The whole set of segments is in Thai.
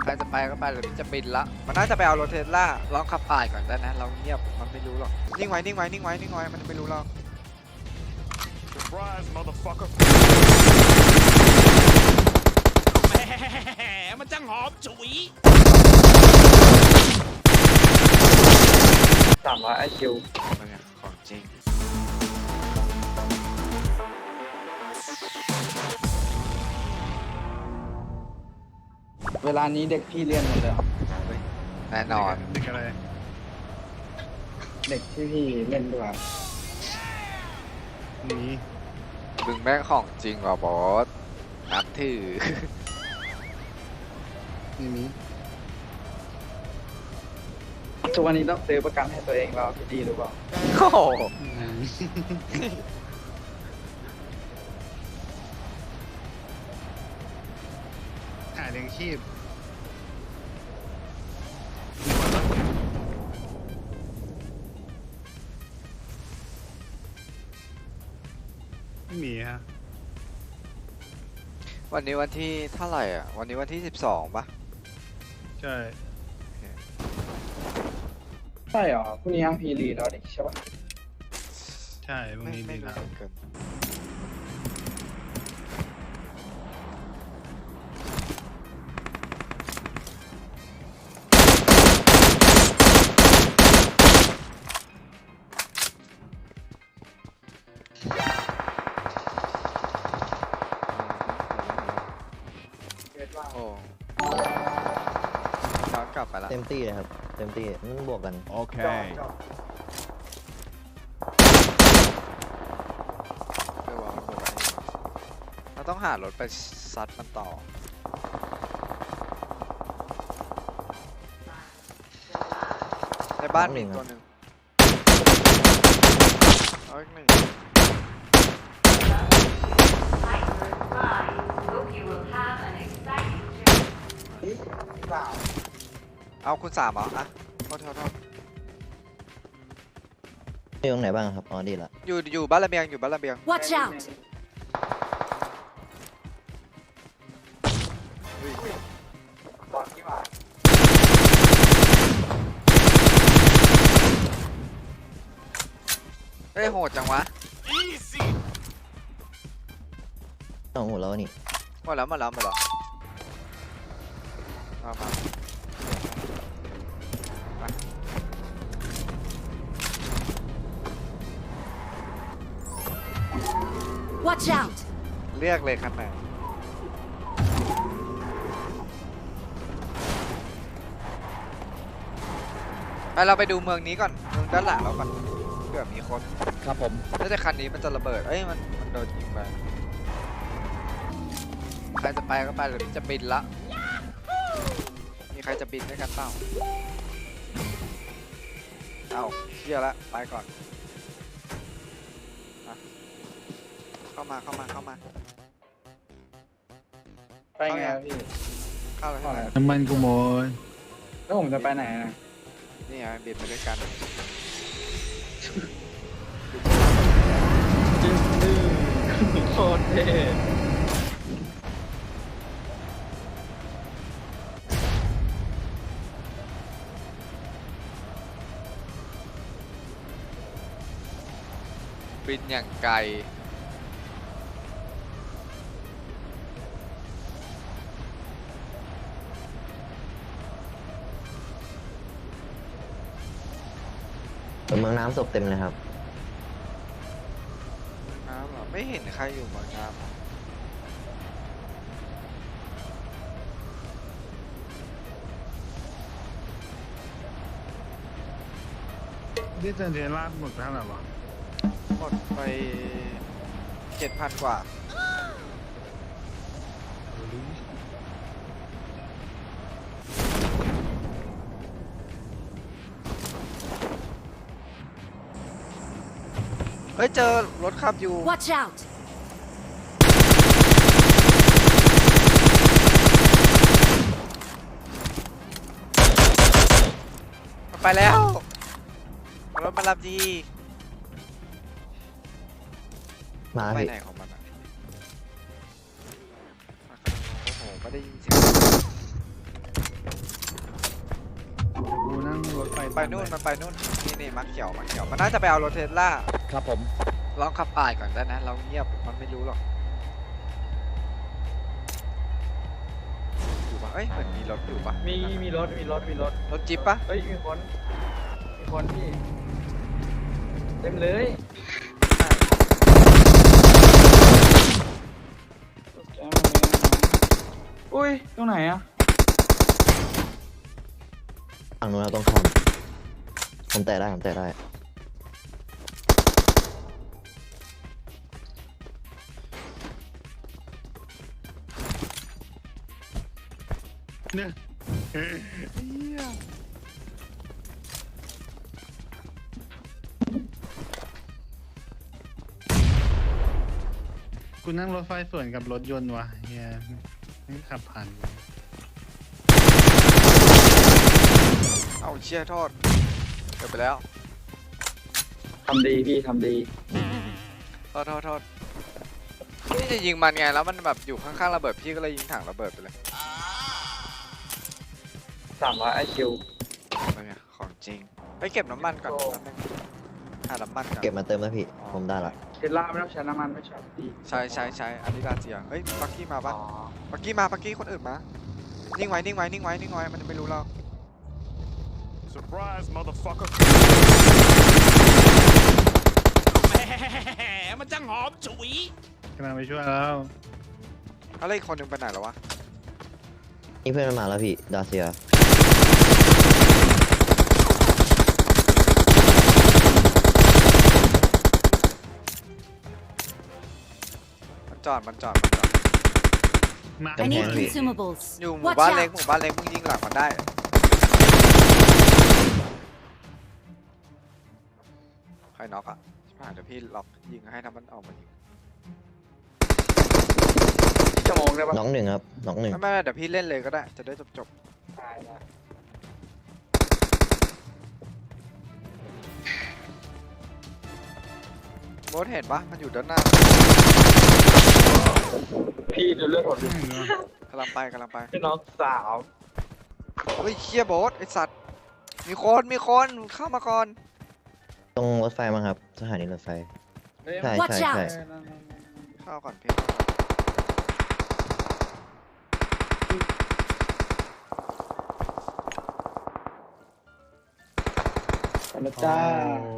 ใครจะไปก็ไปหรือจะบินละ มันน่าจะไปเอารถเทสลาลองขับป่ายก่อนได้นะ เราเงียบมันไม่รู้หรอก นิ่งไว้ นิ่งไว้ นิ่งไว้ นิ่งไว้ มันไม่รู้หรอก Surprise, motherfucker. แหมมันจังหอมฉุย สามร้อยไอคิวมันเนี่ยของจริง เวลานี้เด็กพี่เรียนหมดเลยครับแน่นอน เด็กอะไรเด็กที่พี่เล่นด้วยหนีมึงแม่งของจริงว่ะบอสนับถือหนีหนีทุกวันนี้ต้องซื้อประกันให้ตัวเองเราพี่ดีหรือเปล่า โอ้โหหา เลี้ยงชีพไม่มีฮะ วันนี้วันที่เท่าไหร่อะ วันนี้วันที่12ปะใช่ ใช่เหรอพรุ่งนี้ห้างพีรีแล้วดิใช่ปะใช่พรุ่งไม่นี้ไม่ดีรู้นะเหมือนกัน เต็มที่เลยครับ เต็มที่มันบวกกันโอเคเพื่อว่ามันบอกว่าเราต้องหารถไปซัดมันต่อ ในบ้านมีอีกตัวหนึ่งเอาอีกหนึ่ง เอาคุณสามเหรออะโทษโทษโทษอยู่ตรงไหนบ้างครับ อ๋อดีละอยู่อยู่บ้านระเบียงอยู่บ้านระเบียง Watch out! เอ้ยโหดจังวะสองหูแล้วนี่หมดแล้วหมดแล้วหมดแล้วมามา Watch out! เรียกเลยคันไหนไปเราไปดูเมืองนี้ก่อนเมืองด้านหลังเราก่อนเผื่อมีคนครับผมน่าจะคันนี้มันจะระเบิดเอ้ยมันมันโดนยิงไปใครจะไปก็ไปหรือจะบินละมีใครจะบินด้วยกันเปล่าเอาเชี่ยละไปก่อนอะ เข้ามาเข้ามาเข้ามาไปไงพี่เข้าเลยเข้าเลยน้ำมันกูหมดแล้วผมจะไปไหนนะนี่ไงบินไปด้วยกันโคตรเท่บินอย่างไกล เมืองน้ำศพเต็มเลยครับ น้ำเหรอไม่เห็นใครอยู่บนน้ำอะที่เซนเทนลาดหมดไปเท่าไหร่วะหมดไปเจ็ดพันกว่า ฮ้ยเจอรถขับอยู่ Watch out! มันไปแล้ว รถมารับดีมาไปพี่ไหนของมัน มันไปนู่นมันไปนู่นนี่นี่มักเขียวมักเขียวมันน่าจะไปเอารถเทสลาครับผมลองขับปาดก่อนได้นะ เราเงียบมันไม่รู้หรอกอยู่ปะเอ้ยเหมือนมีรถอยู่ปะมีมีรถมีรถมีรถรถจิ๊บปะเฮ้ยมีคนมีคนพี่เต็มเลยอุ้ยตรงไหนอะ ฝั่งนู้นเราต้องข้ามผมแตะได้ผมแตะได้ เนี่ยเหี้ยกูนั่งรถไฟส่วนกับรถยนต์วะเฮียนี่ขับผ่าน เอ้าเชี่ยโทษเกิดไปแล้วทำดีพี่ทำดีโทษโทษโทษพี่จะยิงมันไงแล้วมันแบบอยู่ข้างๆระเบิดพี่ก็เลยยิงถังระเบิดไปเลยสามร้อยไอคิวเป็นไงของจริงไปเก็บน้ำมันก่อนโอ้แป๊บนึงหาน้ำมันก่อนเก็บมาเติมแล้วพี่ ผมได้ละเทสลาไม่ต้องใช้น้ำมันไม่ใช่ดีใช่ใช่ใช่อันนี้ดาเจียเฮ้ยปักกี้มาอ๋ปะอปักกี้มาปักกี้คนอื่นมานิ่งไว้นิ่งไว้นิ่งไว้นิ่งไว้มันไม่รู้เรา surprise motherfucker แหมมันจังหอมฉุย กำลังไปช่วยแล้วแล้วอีกคนหนึ่งไปไหนแล้ววะ นี่เพื่อนมันมาแล้วพี่ดาเซียมันจอด มันจอด มันจอด มา I need consumables. อยู่หมู่บ้านเล็กหมู่บ้านเล็กมึงยิงหลังมันได้ ใครน็อกอะชิบหายเดี๋ยวพี่ล็อกยิงให้ถ้ามันออกมายิงชั่วโมงได้ปะน้องหนึ่งครับน้องหนึ่งไม่ไม่ไม่เดี๋ยวพี่เล่นเลยก็ได้ จะได้จบจบได้ได้ๆโบสเห็นปะมันอยู่ด้านหน้าพี่ดูเลือดหดดิไม่รู้กำลังไปกำลังไปพี่น้องสาวเฮ้ยเคียโบสไอสัตว์มีคนมีคนเข้ามาก่อน ตรงรถไฟมั้งครับ สถานีรถไฟเฮ้ยใช่ Watch ใช่ out ใช่เข้าก่อนพี่ไปแล้วจ้าโอ้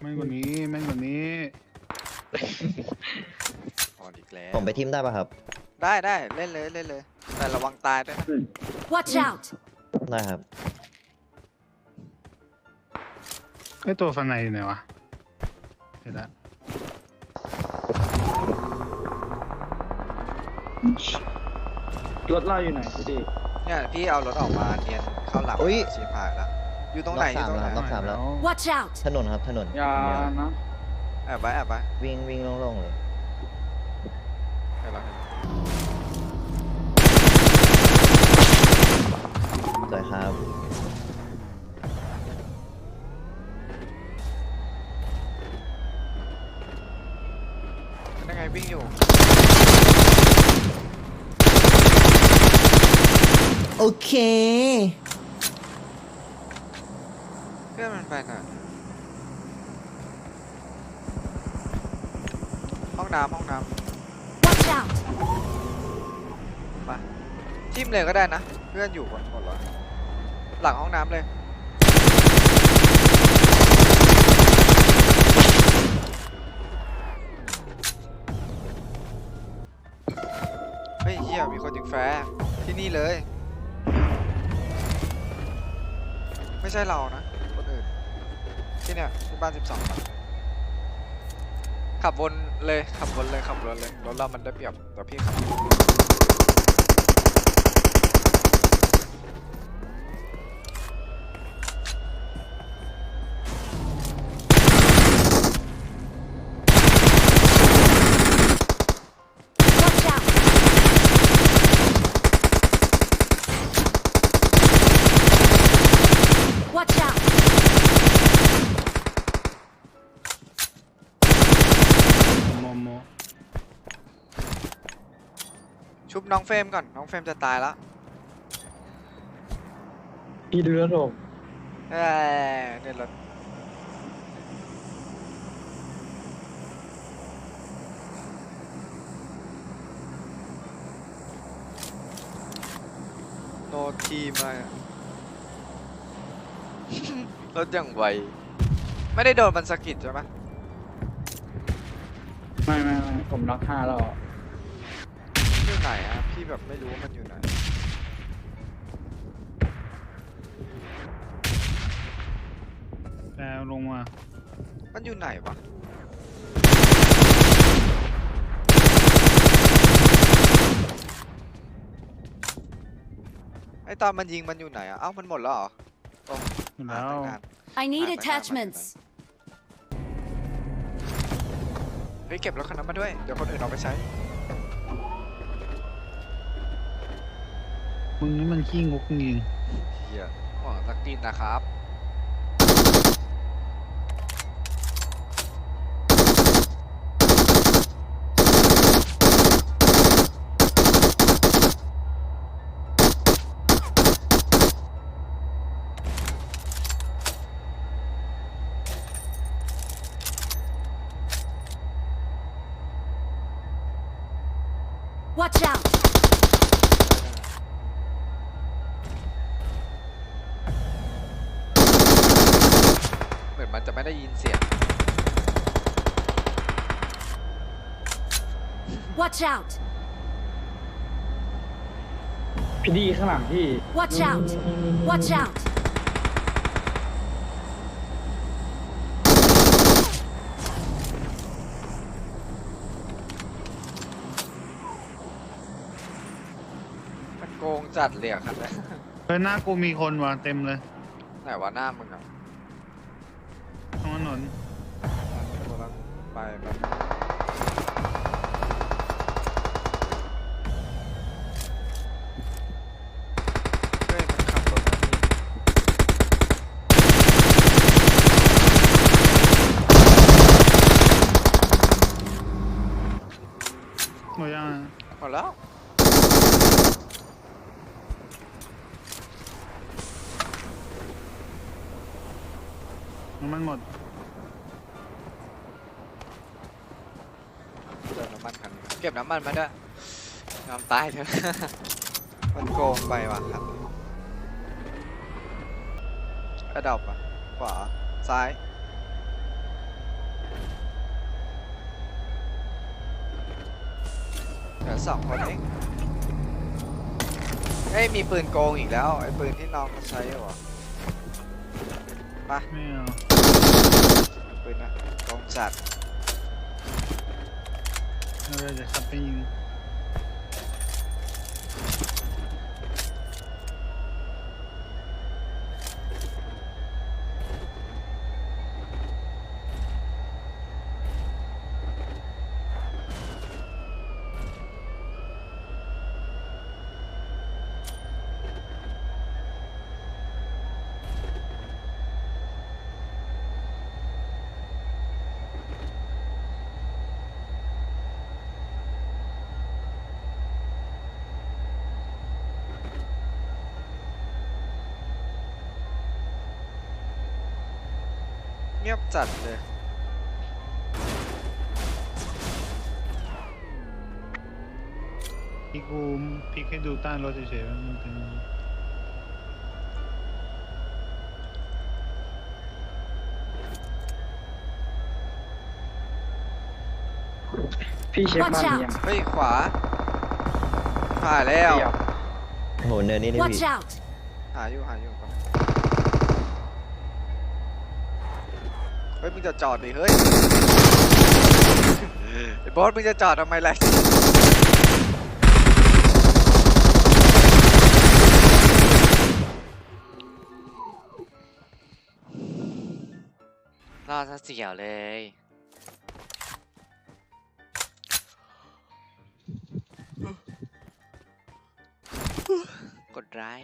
แม่งกว่านี้แม่งกว่านี้อ่อนอีกแล้วผมไปทิมได้ปะครับ ได้ได้เล่นเลยเล่นเลย แต่ระวังตายด้วยนะ Watch out! ได้ครับ ไอตัวฟันในอยู่ไหนวะเห็นละรถเราอยู่ไหนพี่ดิเนี่ยพี่เอารถออกมาเนียนเข้าหลังอุ๊ยชีพายแล้วอยู่ตรงไหนล็ออกยู่สามตรงไหนแล้วสามแล้ว Watch out! ถนนครับถนนอย่านะแอบไว้แอบไว้วิ่งวิ่งโล่งๆเลยเห็นแล้วเห็นแล้วสวยครับ วิ่งอยู่ โอเค เพื่อนมันไปไหนห้องน้ำห้องน้ Watch out! ำไปทิมเลยก็ได้นะ เพื่อนอยู่หมดหมดแล้วหลังห้องน้ำเลย มีคนยิงแฟร์ที่นี่เลย ไม่ใช่เรานะ คนอื่น ที่เนี่ยที่บ้าน 12บขับวนเลย ขับวนเลย ขับวนเลย รถเรามันได้เปรียบแต่พี่ขับ Watch out! Watch out! โมโม ชุบ น้องเฟรมก่อน น้องเฟรมจะตายแล้วพี่ดูรถผมเอ้ยเนี่ยรถโนทีมาอะ รถอย่างไว ไม่ได้โดนมันสะกิดใช่ไหม ไม่ไม่ไม่ผมน็อกห้าแล้วอยู่ ไหนอะพี่แบบไม่รู้ว่ามันอยู่ไหน แล้วลงมา มันอยู่ไหนวะ ไอตอนมันยิงมันอยู่ไหนอะเอ้ามันหมดแล้วเหรอโอ้หมดหาแล้ว ตั้งนาน I need Ah, teka, attachments. เฮ้ยเก็บรถคันนั้นมาด้วย เดี๋ยวคนอื่นเอาไปใช้ มึงนี่มันขี้งกจริง เฮียหวังสักตีนนะครับ Watch out! เห มือนมันจะไม่ได้ยินเสียง Watch out! พี่ดีข้างหลังพี่ Watch out! Watch out! มันโกงจัดเลยอะครับเนี่ยๆเฮ้ยหน้ากูมีคนว่ะเต็มเลย ไหนวะหน้ามึงอะ ละไปแบบเฮ้ยมันขับรถมานี่หมดยังอะหมดแล้วมันหมด ก็บน้ำมันมาด้วยน้ำตายเถอะ มันโกงไปว่ะครับกระดับอะขวาซ้ายเหลือสองคนเองเอ้ยมีปืนโกงอีกแล้ว ไอ้ปืนที่น้องเขาใช้เหรอไปะไม่เอาปืนนะโกงจัด เราเลย งเงียบจัดเลยพี่กูพลิกให้ดูใต้รถเฉยๆว่ามันเป็นพี่เช็ค Watch บ้าน out นี้ยังเฮ้ยขวาผ่านแล้วเดี๋ยวโอ้โหเนินนี่ดิ Watch พี่ out! หาอยู่หาอยู่ก่อน เฮ้ยมึงจะจอดดิเฮ้ยไอ้บอสมึงจะจอดทำไมล่ะรอดซะเสียวเลย กดร้าย